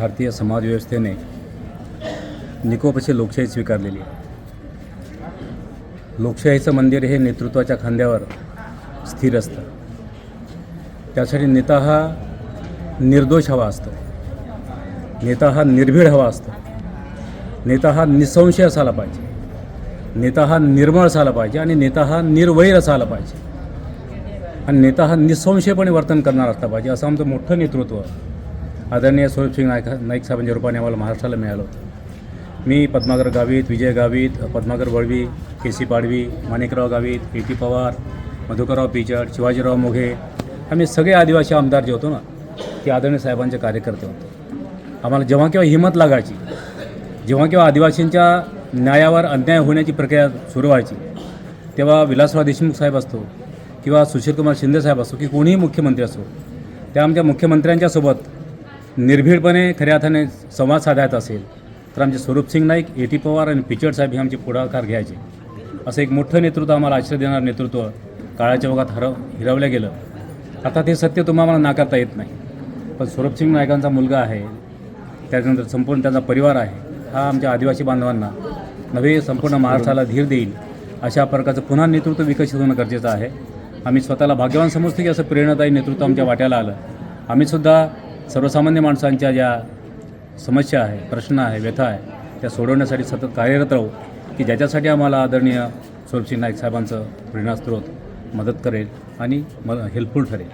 भारतीय समाजव्यवस्थेने निकोपशी लोकशाही स्वीकारलेली आहे. लोकशाहीचं मंदिर हे नेतृत्वाच्या खांद्यावर स्थिर असतं. त्यासाठी नेता हा निर्दोष हवा असतो. नेता हा निर्भीड हवा असतो. नेता हा निसंशय असायला पाहिजे. नेता हा निर्मळ असायला पाहिजे आणि नेता हा निर्वैर असायला पाहिजे. आणि नेता हा निसंशयपणे वर्तन करणार असला पाहिजे असं आमचं मोठं नेतृत्व आदरणीय स्वरूपसिंग नायक नाईक साहेबांच्या रूपाने आम्हाला महाराष्ट्राला मिळालं होतं. मी Padmakar Gavit Vijay Gavit Padmakar Valvi K C Padvi Manikrao Gavit A T Pawar Madhukarrao Pichad Shivajirao Moghe आम्ही सगळे आदिवासी आमदार जे होतो ना ते आदरणीय साहेबांचे कार्यकर्ते होते. आम्हाला जेव्हा केव्हा हिंमत लागायची जेव्हा केव्हा आदिवासींच्या न्यायावर अन्याय होण्याची प्रक्रिया सुरू व्हायची तेव्हा विलासराव देशमुख साहेब असतो किंवा सुशीलकुमार शिंदे साहेब असो की कोणीही मुख्यमंत्री असो त्या आमच्या मुख्यमंत्र्यांच्यासोबत निर्भीडपणे खऱ्या अर्थाने संवाद साधायचा असेल तर आमचे स्वरूपसिंग नाईक ए टी पवार आणि पिचड साहेब हे आमचे पुढाकार घ्यायचे. असं एक मोठं नेतृत्व आम्हाला आश्रय देणारं नेतृत्व काळाच्या ओघात हरव हिरवलं गेलं. आता हे सत्य तुम्हाला नाकारता येत नाही. पण स्वरूपसिंग नायकांचा मुलगा आहे त्याच्यानंतर संपूर्ण त्यांचा परिवार आहे हा आमच्या आदिवासी बांधवांना नव्हे संपूर्ण महाराष्ट्राला धीर देईल अशा प्रकारचं पुन्हा नेतृत्व विकसित होणं गरजेचं आहे. आम्ही स्वतःला भाग्यवान समजतो की असं प्रेरणादायी नेतृत्व आमच्या वाट्याला आलं. आम्हीसुद्धा सर्वसामान्य माणसांच्या ज्या समस्या आहे प्रश्न आहे व्यथा आहे त्या सोडवण्यासाठी सतत कार्यरत राहू की ज्याच्यासाठी आम्हाला आदरणीय स्वरूपसिंग नाईक साहेबांचं प्रेरणास्त्रोत मदत करेल आणि म हेल्पफुल ठरेल.